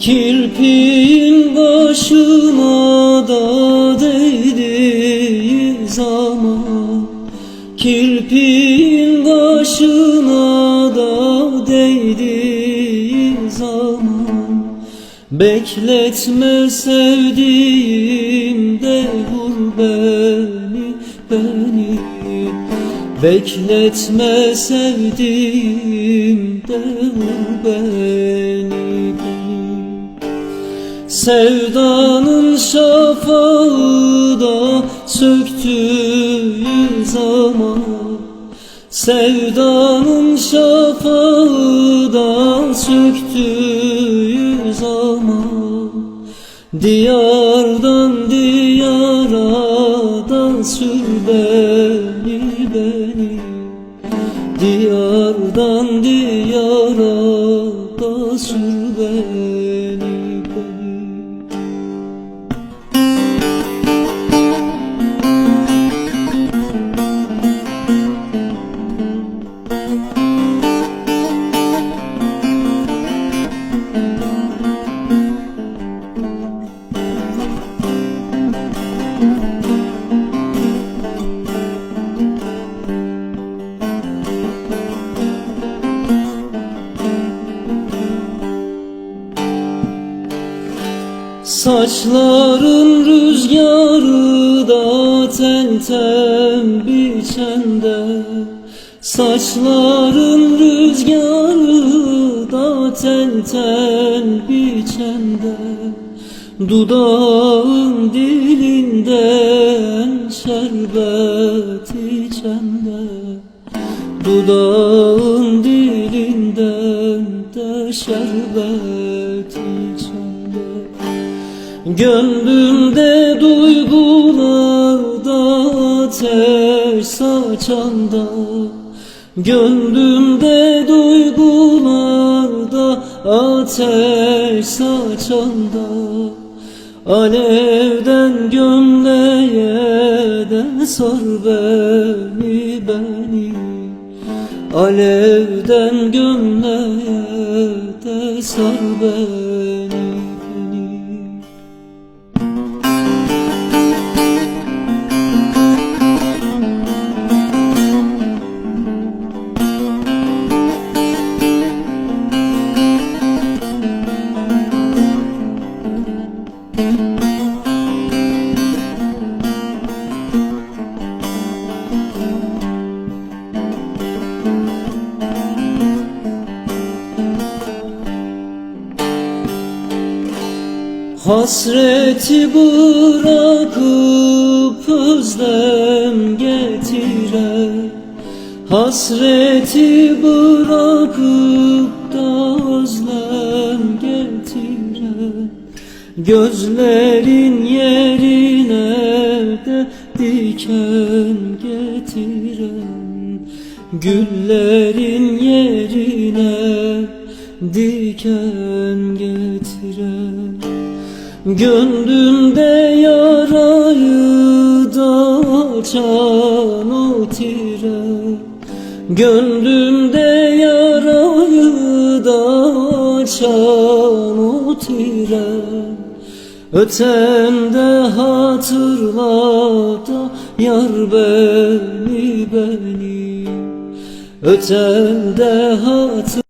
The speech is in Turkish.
Kirpiğin başıma da değdiği zaman Kirpiğin başına da değdiği zaman Bekletme sevdiğim de vur beni, beni. Bekletme sevdiğim de vur beni, beni Sevdanın şafağı da söktüğü zaman Sevdanın şafağı da söktüğü zaman Diyardan diyara da sür beni beni. Diyardan diyara da sür beni Saçların rüzgarı da tel tel biçende. Saçların rüzgarı da tel tel biçende Dudağın dilinden şerbet içende. Dudağın dilinden de şerbet içende. Gönlümde duygularda ateş saçanda Gönlümde duygularda ateş saçanda Alevden gömleğe de sar beni beni. Alevden gömleğe de sar beni Hasreti bırakıp özlem getire. Hasreti bırakıp da özlem getire. Gözlerin yerine de diken getiren Güllerin yerine diken getiren Gönlümde yarayı da açan o tire. Gönlümde yarayı da açan o tire. Ötemde hatırla da yar beni beni. Ötemde hatırla